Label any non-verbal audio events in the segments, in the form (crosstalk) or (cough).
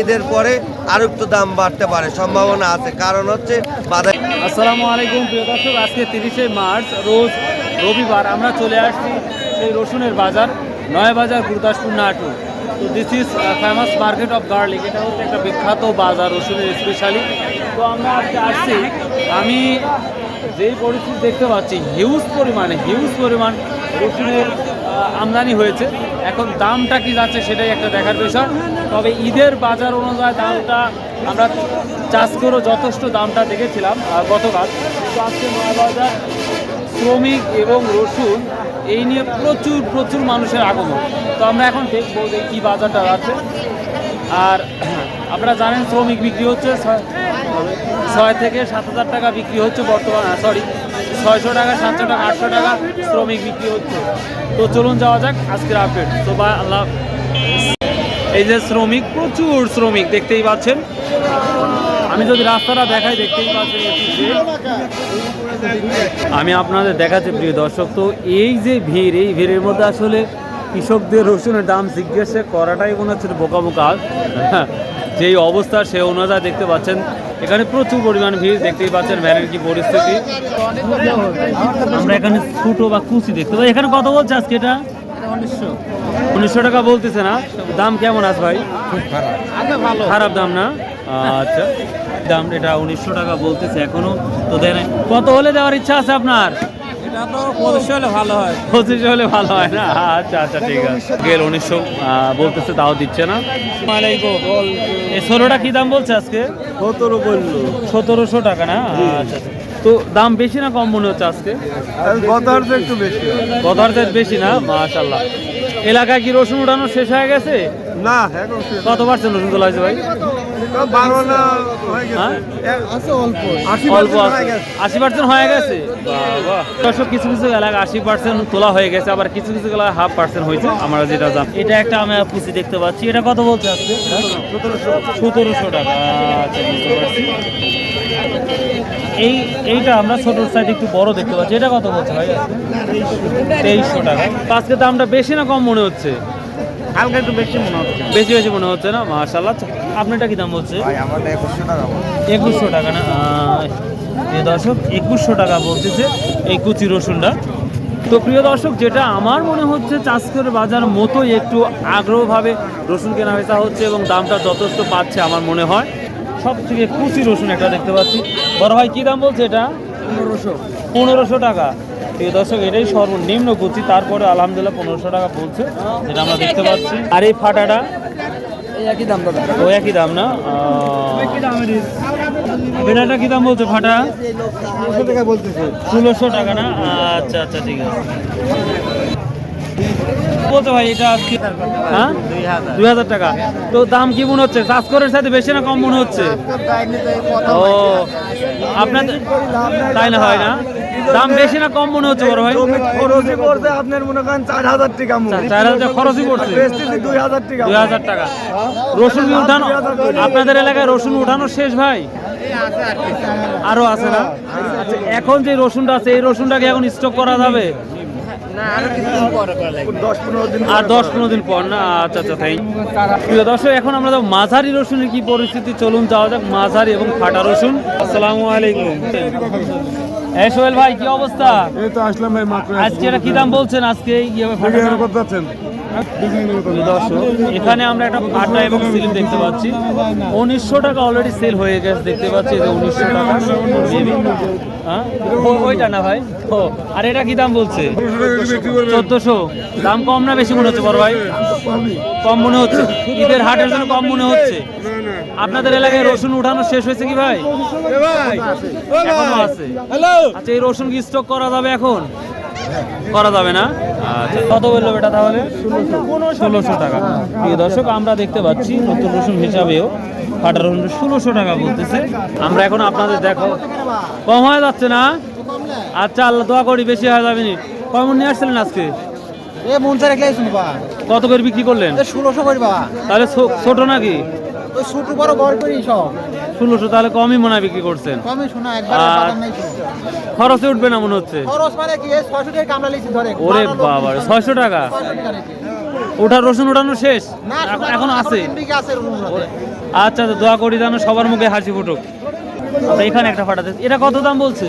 ঈদের পরে আর একটু দাম বাড়তে পারে, সম্ভাবনা আছে। কারণ হচ্ছে বাজার আসসালামু আলাইকুম, প্রিয় দর্শক, আজকে তিরিশে মার্চ, রোজ রবিবার আমরা চলে আসছি সেই রসুনের বাজার, নয় বাজার, গুরুদাসপুর নাটু। তো this is famous market of garlic এটা হচ্ছে একটা বিখ্যাত বাজার, রসুনের স্পেশালি তো আমরা আজকে আসছি, আমি যেই পরিস্থিতি দেখতে পাচ্ছি হিউজ পরিমাণে হিউজ পরিমাণ রসুনের আমদানি হয়েছে। এখন দামটা কি যাচ্ছে সেটাই একটা দেখার বিষয়। তবে ঈদের বাজার অনুযায়ী দামটা আমরা চাষ করেও যথেষ্ট দামটা দেখেছিলাম গতকাল। তো আজকে নয় শ্রমিক এবং রসুন, এই নিয়ে প্রচুর প্রচুর মানুষের আগমন। তো আমরা এখন দেখব যে কী বাজারটা আছে আর আপনারা জানেন শ্রমিক বিক্রি হচ্ছে ছয় থেকে সাত হাজার টাকা বিক্রি হচ্ছে বর্তমানে সরি ছয়শো টাকা, সাতশো টাকা, আটশো টাকা শ্রমিক বিক্রি হচ্ছে। তো চলুন যাওয়া যাক আজকের আপডেট তো বা আল্লাহ এই যে শ্রমিক, প্রচুর শ্রমিক দেখতেই পাচ্ছেন। আমি যদি রাস্তাটা দেখাই, দেখতেই পাচ্ছেন আমি আপনাদের দেখাচ্ছি, প্রিয় দর্শক, তো এই যে ভিড়, এই ভিড়ের মধ্যে আসলে কৃষকদের রসুনের দাম জিজ্ঞাসা করাটাই মনে হচ্ছে বোকা বোকা যেই অবস্থা সে অনুযায়ী দেখতে পাচ্ছেন। এখানে প্রচুর পরিমাণ ভিড় দেখতেই পাচ্ছেন ভ্যানের কি পরিস্থিতি। আমরা এখানে ছোটো বা কুচি দেখতে পাই। এখানে কত বলছে আজকে এটা? উনিশশো। টাকা বলতেছে না। দাম কেমন আছে ভাই? খারাপ। দাম না? আচ্ছা দাম এটা উনিশশো টাকা বলতেছে এখনও। তো দেয় নাই। কত হলে দেওয়ার ইচ্ছা আছে আপনার? এটা তো পঁচিশশো হলে ভালো হয়। পঁচিশশো হলে ভালো হয় না? আচ্ছা আচ্ছা ঠিক আছে। গেল উনিশশো বলতেছে তাও দিচ্ছে না। এই ষোলোটা কি দাম বলছে আজকে? সতেরো বলল। সতেরোশো টাকা না? আচ্ছা আচ্ছা। তো দাম বেশি না কম মনে হচ্ছে আজকে? একটু বেশি বেশি না? মাশাল্লাহ এলাকায় কি রসুন উঠানো শেষ হয়ে গেছে? না কত পার্সেন্ট রসুন তোলা হয়েছে ভাই? হয়ে? আছে অল্প। আশি অল্প আছে আশি পার্সেন্ট গেছে। দর্শক কিছু কিছু এলাকা আশি পার্সেন্ট তোলা হয়ে গেছে আবার কিছু কিছু এলাকা হাফ পার্সেন্ট হয়েছে। আমরা যেটা জান এটা একটা আমি পুষি দেখতে পাচ্ছি। এটা কত বলছে আজকে? সতেরোশো টাকা। আচ্ছা বুঝতে পারছি। এই এইটা আমরা ছোট সাইজ একটু বড় দেখতে পাচ্ছি। এটা কত বলছে ভাই? তেইশশো টাকা। আজকে দামটা বেশি না কম মনে হচ্ছে? হালকা একটু বেশি মনে হচ্ছে। বেশি বেশি মনে হচ্ছে না? মাশাল্লাহ আপনারটা কি দাম আমাদের একুশশো টাকা না? প্রিয় দর্শক একুশশো টাকা বলতেছে এই কুচি রসুনটা। তো প্রিয় দর্শক যেটা আমার মনে হচ্ছে চাষকের বাজার মতোই একটু আগ্রহভাবে রসুন কেনা বেচা হচ্ছে এবং দামটা যথেষ্ট পাচ্ছে আমার মনে হয়। সব থেকে কুচি রসুন একটা দেখতে পাচ্ছি। বড় ভাই কি দাম বলছে এটা? পনেরোশো। পনেরোশো টাকা। প্রিয় দর্শক এটাই সর্বনিম্ন কুচি তারপরে আলহামদুলিল্লাহ পনেরোশো টাকা বলছে যেটা আমরা দেখতে পাচ্ছি। আর এই ফাটাটা? একই দাম দাদা। ও একই দাম না? বেড়াটা কি দাম বলছে ফাটা? টাকা বলতেছে। ষোলোশো টাকা না? আচ্ছা আচ্ছা ঠিক আছে। বলতো ভাই এটা আজকে হ্যাঁ? দুই হাজার টাকা। তো দাম কি মনে হচ্ছে? চাষকরের সাথে বেশি না কম মনে হচ্ছে? ও আপনাদের তাই না হয় না? দাম বেশি না কম মনে হচ্ছে বড় ভাই? খরচি পড়ছে আপনার মনে করেন চার হাজার টাকা চার হাজার খরচই পড়ছে। দুই হাজার টাকা দুই হাজার টাকা। রসুন উঠানো আপনাদের এলাকায় রসুন উঠানো শেষ ভাই? আরও আছে না? আচ্ছা এখন যে রসুনটা আছে এই রসুনটাকে এখন স্টক করা যাবে? আর দশ পনেরো দিন পর না? আচ্ছা আচ্ছা থ্যাংক প্রিয় দর্শক এখন আমরা মাঝারি রসুনের কি পরিস্থিতি। চলুন যাওয়া যাক মাঝারি এবং ফাটা রসুন। আসসালামু আলাইকুম। হ্যাঁ সোহেল ভাই কি অবস্থা? এই তো আসলাম ভাই মাত্র আজকে এটা কি দাম বলছেন আজকে? ইয়ে কত যাচ্ছেন? দর্শক এখানে আমরা একটা ফাটা এবং সিলিম দেখতে পাচ্ছি। উনিশশো টাকা অলরেডি সেল হয়ে গেছে দেখতে পাচ্ছি যে উনিশশো টাকা। হ্যাঁ? ওইটা না ভাই। ও আর এটা কি দাম বলছে? চোদ্দশো। দাম কম না বেশি মনে হচ্ছে বড় ভাই? কম মনে হচ্ছে। ঈদের হাটের জন্য কম মনে হচ্ছে। আপনাদের এলাকায় রসুন উঠানো শেষ হয়েছে কি ভাই? এখনও আছে। আচ্ছা এই রসুন কি স্টক করা যাবে এখন? করা যাবে না। আচ্ছা কত বলল এটা তাহলে? ষোলোশো টাকা। প্রিয় দর্শক আমরা দেখতে পাচ্ছি নতুন রসুন হিসাবেও রসুন ষোলোশো টাকা বলতেছে। আমরা এখন আপনাদের দেখো। কম হয়ে যাচ্ছে না? আচ্ছা আল্লাহ দোয়া করি বেশি হয়ে যাবে নি। কমন নিয়ে আসছিলেন আজকে? মন কত করে বিক্রি করলেন? ষোলোশো করবা তাহলে ছোট নাকি? ছোট বড় গল্পেরই সব। ষোলোশো তাহলে কমই মনে বিক্রি করছেন। কমে শোনা একবার বাদাম নাই খরচে উঠবে না মনে হচ্ছে? খরচ মানে কি? এই ছয়শো টাকা কামলা লিখছি ধরে। ওরে বাবা ছয়শো টাকা? ছয়শো ওঠার রসুন ওঠানো শেষ? না এখন- আছে। আচ্ছা তো দোয়া করি যেন সবার মুখে হাসি ফুটুক। এখানে একটা ফাটাতে এটা কত দাম বলছে?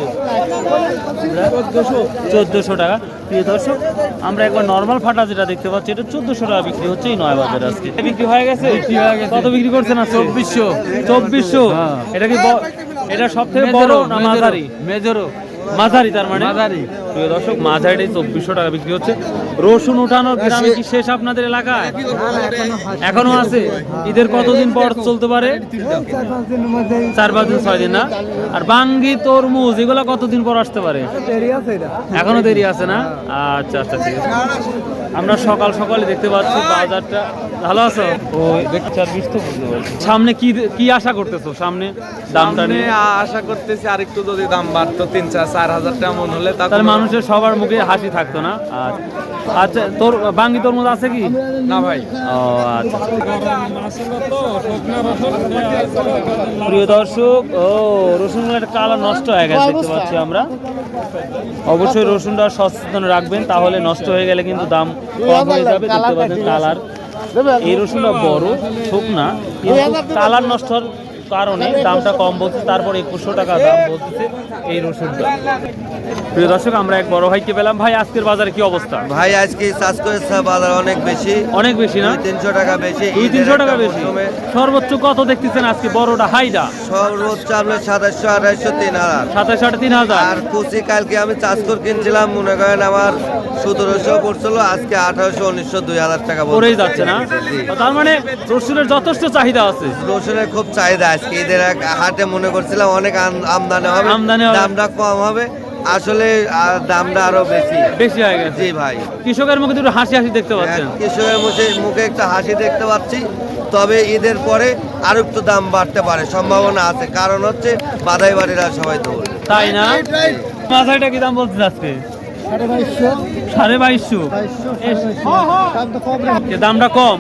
চোদ্দোশো টাকা। প্রিয় দর্শক আমরা একবার নর্মাল ফাটা যেটা দেখতে পাচ্ছি এটা চোদ্দোশো টাকা বিক্রি হচ্ছে এই নয় বাজার আজকে। বিক্রি হয়ে গেছে? কত বিক্রি করছে না চব্বিশশো। চব্বিশশো? এটা কি এটা সব থেকে বড় না মাঝারি? মেজরো। মাঝারি তার মানে? মাঝারি। প্রিয় দর্শক মাঝারি চব্বিশশো টাকা বিক্রি হচ্ছে। রসুন উঠানোর গ্রামে কি শেষ আপনাদের এলাকায়? এখনও আছে। ঈদের কতদিন পর চলতে পারে? চার পাঁচ দিন ছয় দিন না? আর বাঙ্গি তরমুজ এগুলো কতদিন পর আসতে পারে? এখনও দেরি আছে না? আচ্ছা আচ্ছা ঠিক আছে। আমরা সকাল সকালে দেখতে পাচ্ছি বাজারটা। ভালো আছো? ও চার বিশ তো বুঝতে পারছি। সামনে কি কি আশা করতেছো? সামনে দামটা নিয়ে? আশা করতেছি আরেকটু যদি দাম বাড়তো তিন চার চার হাজার টাকা মন হলে তাহলে মানুষের সবার মুখে হাসি থাকতো না? আর আচ্ছা তোর বাঙ্গি তরমুজ আছে কি? না ভাই। ও আচ্ছা। প্রিয় দর্শক ও রসুনের কালার নষ্ট হয়ে গেছে দেখতে পাচ্ছি আমরা। অবশ্যই রসুনটা সচেতন রাখবেন তাহলে নষ্ট হয়ে গেলে কিন্তু দাম কম হয়ে যাবে দেখতে পাচ্ছেন কালার। এই রসুনটা বড় শুকনা না কালার নষ্ট হওয়ার কারণে দামটা কম বলছে তারপর একুশশো টাকা দাম বলতেছে এই রসুনটা প্রিয় দর্শক আমরা এক বড় ভাইকে পেলাম। ভাই আজকের বাজারে কি অবস্থা? ভাই আজকে চাষ করেছে বাজার অনেক বেশি। অনেক বেশি না? তিনশো টাকা বেশি দুই তিনশো টাকা বেশি। সর্বোচ্চ কত দেখতেছেন আজকে বড়টা? হাইডা? সর্বোচ্চ আপনার সাতাশশো আঠাশশো তিন হাজার। সাতাশ সাড়ে তিন হাজার। আর কুচি কালকে আমি চাষ করে কিনছিলাম মনে করেন আমার সতেরোশো পড়ছিল আজকে আঠারোশো উনিশশো দুই হাজার টাকা। পড়েই যাচ্ছে না? তার মানে রসুনের যথেষ্ট চাহিদা আছে। রসুনের খুব চাহিদা আজকে ঈদের হাটে মনে করছিলাম অনেক আমদানি হবে দামটা কম হবে। আসলে আর দামটা আরও বেশি। বেশি হয়ে গেছে। জি ভাই। কৃষকের মুখে দুটো হাসি হাসি দেখতে পাচ্ছেন। কৃষকের মুখে মুখে একটা হাসি দেখতে পাচ্ছি। তবে ঈদের পরে আরও একটু দাম বাড়তে পারে সম্ভাবনা আছে। কারণ হচ্ছে বাধাই বাড়িরা সবাই তো তাই না? মাথাটা কি দাম বলতে আজকে? সাড়ে বাইশশো। এ দামটা কম।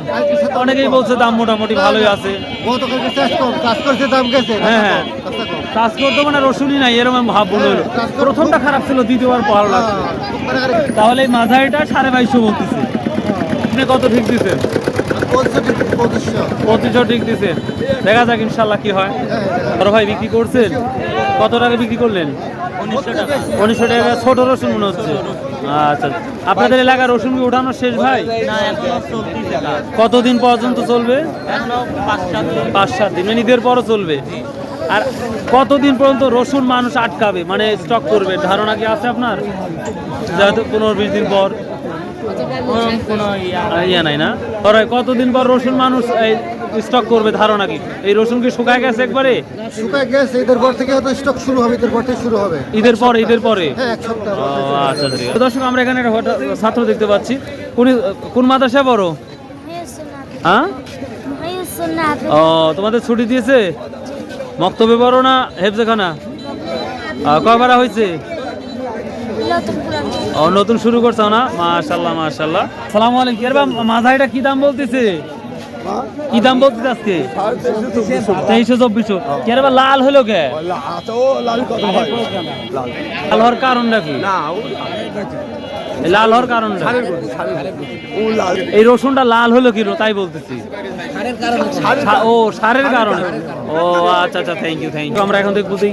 অনেকেই বলছে দাম মোটামুটি ভালোই আছে। চাষ চাষ হ্যাঁ হ্যাঁ। কাজ করতে মানে রসুনই নাই এরকম ভাব বলে হলো। প্রথমটা খারাপ ছিল দ্বিতীয়বার ভালো লাগছে। তাহলে এই মাঝারিটা সাড়ে বাইশশো বলতেছে। আপনি কত ঠিক দিচ্ছেন পঁচিশশো ঠিক দিচ্ছেন দেখা যাক ইনশাল্লাহ কি হয়। বড় ভাই বিক্রি করছেন? কত টাকা বিক্রি করলেন? উনিশশো টাকা ছোট রসুন মনে হচ্ছে। আচ্ছা। আপনাদের এলাকার রসুন কি উঠানো শেষ ভাই? কতদিন পর্যন্ত চলবে? পাঁচ সাত দিন। মানে ঈদের পরও চলবে? আর কতদিন পর্যন্ত রসুন মানুষ আটকাবে? মানে স্টক করবে? ধারণা কি আছে আপনার? যেহেতু পনেরো বিশ দিন পর? ইয়া নাই। না? কতদিন পর রসুন মানুষ স্টক করবে ধারণা কি? এই রসুন কি শুকায় গেছে একবারে? শুকায় গেছে ঈদের পর থেকে হয়তো স্টক শুরু হবে ঈদের পর থেকে শুরু হবে। ঈদের পরে ঈদের পরে? হ্যাঁ এক সপ্তাহ ও, আচ্ছা ঠিক আছে। দর্শক আমরা এখানে একটা ছাত্র দেখতে পাচ্ছি। কোন কোন মাদ্রাসা বড় হ্যাঁ? ও তোমাদের ছুটি দিয়েছে? মক্তবে বড় না হেফজেখানা? আহ, কয়বার হয়েছে? ও নতুন শুরু করছ না? মাশাল্লাহ মাশাল্লাহ। সালাম আলাইকুম। এর মাথায়টা কি দাম বলতেছে? কি দাম বলতেছে আজকে? তেইশশো চব্বিশশো। কেন লাল হলো কে? লাল হওয়ার কারণটা কি? লাল হওয়ার কারণটা? এই রসুনটা লাল হলো কি তাই বলতেছি। ও, সারের কারণে। ও আচ্ছা আচ্ছা থ্যাংক ইউ থ্যাংক ইউ আমরা এখন দেখব যে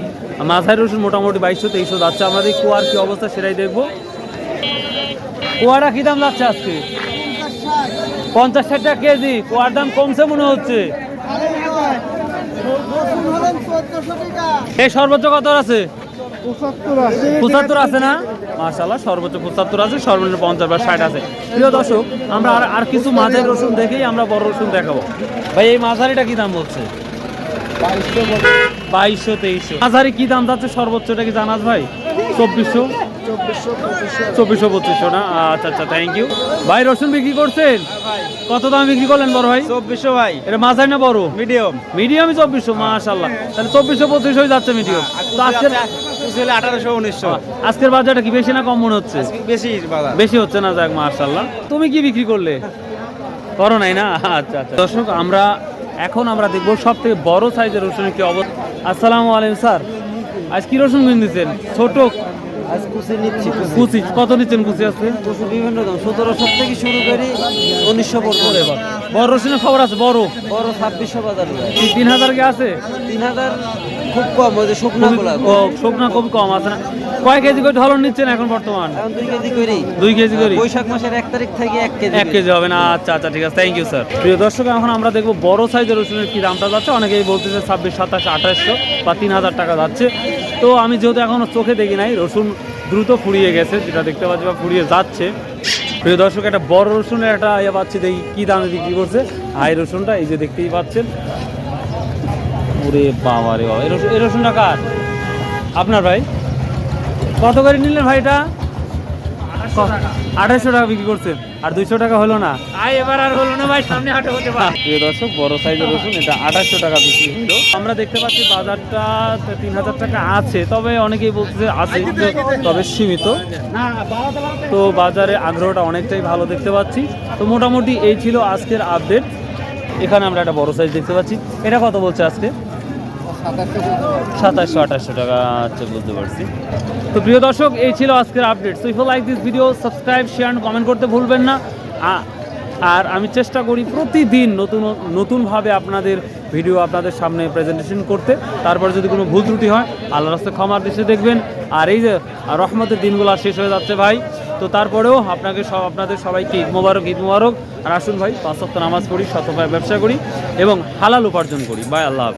মাথায় রসুন মোটামুটি বাইশশো, তেইশশো যাচ্ছে। আমরা দেখি কুয়ার কি অবস্থা, সেটাই দেখব। কুয়াটা কি দাম যাচ্ছে আজকে? পঞ্চাশ ষাট টাকা কেজি, কুয়ার দাম কমছে মনে হচ্ছে। এই সর্বোচ্চ কত আছে? পঁচাত্তর আছে না? মার্শাল্লাহ সর্বোচ্চ পঁচাত্তর আছে, সর্বনিম্ন পঞ্চাশ বা ষাট আছে। প্রিয় দর্শক, আমরা আর আর কিছু মাঝের রসুন দেখেই আমরা বড় রসুন দেখাবো। ভাই, এই মাঝারিটা কি দাম বলছে? বাইশশো তেইশশো। মাঝারি কি দাম যাচ্ছে সর্বোচ্চটা কি জানাস ভাই? চব্বিশশো? চব্বিশশো পঁচিশশো না? আচ্ছা আচ্ছা থ্যাংক ইউ ভাই রসুন বিক্রি করছেন? কত দাম বিক্রি করলেন বড় ভাই? চব্বিশশো ভাই। এটা মাঝারি না বড়? মিডিয়াম। মিডিয়ামই চব্বিশশো মাশাল্লাহ তাহলে চব্বিশশো পঁচিশ হয়ে যাচ্ছে মিডিয়াম। তো আজকের আঠারোশো উনিশশো। আজকের বাজারটা কি বেশি না কম মনে হচ্ছে? বেশি বেশি হচ্ছে না যাক মার্শাল্লাহ তুমি কি বিক্রি করলে? করো নাই না? আচ্ছা আচ্ছা। দর্শক আমরা এখন আমরা দেখব সব থেকে বড় সাইজের রসুনের কি অবস্থা। আসসালামু আলাইকুম স্যার। আজ কি রসুন কিনতেছেন? ছোট কুচি কত নিচ্ছেন কুচি আছে কুচি বিভিন্ন দাম। সতেরোশো থেকে শুরু করি উনিশশো পর্যন্ত। বড় রসুনের খবর আছে বড়? বড় ছাব্বিশশো বাজার। তিন হাজার কি আছে? তিন হাজার খুব কম ওই যে শুকনা গুলা ও শুকনা খুব কম আছে না? কয় কেজি করে ঢলন নিচ্ছেন এখন বর্তমান? এখন দুই কেজি করি। দুই কেজি করে? বৈশাখ মাসের এক তারিখ থেকে এক কেজি এক কেজি হবে না? আচ্ছা আচ্ছা ঠিক আছে থ্যাংক ইউ স্যার প্রিয় দর্শক এখন আমরা দেখব বড় সাইজের রসুনের কি দামটা যাচ্ছে। অনেকেই বলতেছে ছাব্বিশ সাতাশ আঠাশশো বা তিন হাজার টাকা যাচ্ছে। তো আমি যেহেতু এখনও চোখে দেখি নাই রসুন দ্রুত ফুরিয়ে গেছে যেটা দেখতে পাচ্ছি বা ফুরিয়ে যাচ্ছে। প্রিয় দর্শক একটা বড় রসুনের একটা ইয়ে পাচ্ছি দেখি কী দামে বিক্রি করছে। হাই রসুনটা এই যে দেখতেই পাচ্ছেন। ওরে বাবা রে বাবা। রসুন রসুনটা কার? আপনার ভাই? কত করে নিলেন ভাই এটা? আঠাশশো টাকা। বিক্রি করছেন। আর দুইশো টাকা হলো না? এবার আর হলো না ভাই সামনে হাটে হতে পারে। (laughs) প্রিয় দর্শক বড় সাইজের রসুন এটা আঠাশশো টাকা বিক্রি হলো আমরা দেখতে পাচ্ছি বাজারটা তিন হাজার টাকা আছে তবে অনেকেই বলছে আছে তবে সীমিত। তো বাজারে আগ্রহটা অনেকটাই ভালো দেখতে পাচ্ছি। তো মোটামুটি এই ছিল আজকের আপডেট এখানে আমরা একটা বড় সাইজ দেখতে পাচ্ছি। এটা কত বলছে আজকে? সাতাশশো আঠাশশো টাকা আচ্ছা বুঝতে পারছি। তো প্রিয় দর্শক, এই ছিল আজকের update so if like this video subscribe share comment করতে ভুলবেন না। আর আমি চেষ্টা করি প্রতিদিন নতুন নতুনভাবে আপনাদের ভিডিও আপনাদের সামনে প্রেজেন্টেশন করতে। তারপর যদি কোনো ভুল ত্রুটি হয় আল্লাহ রাস্তে ক্ষমার দৃষ্টি দেখবেন। আর এই যে রহমতের দিনগুলো আর শেষ হয়ে যাচ্ছে ভাই। তো তারপরেও আপনাকে সব আপনাদের সবাইকে ঈদ মোবারক ঈদ মোবারক। আর আসুন ভাই, পাঁচ সপ্তাহ নামাজ পড়ি শতভাবে ব্যবসা করি এবং হালাল উপার্জন করি। বাই আল্লাহ।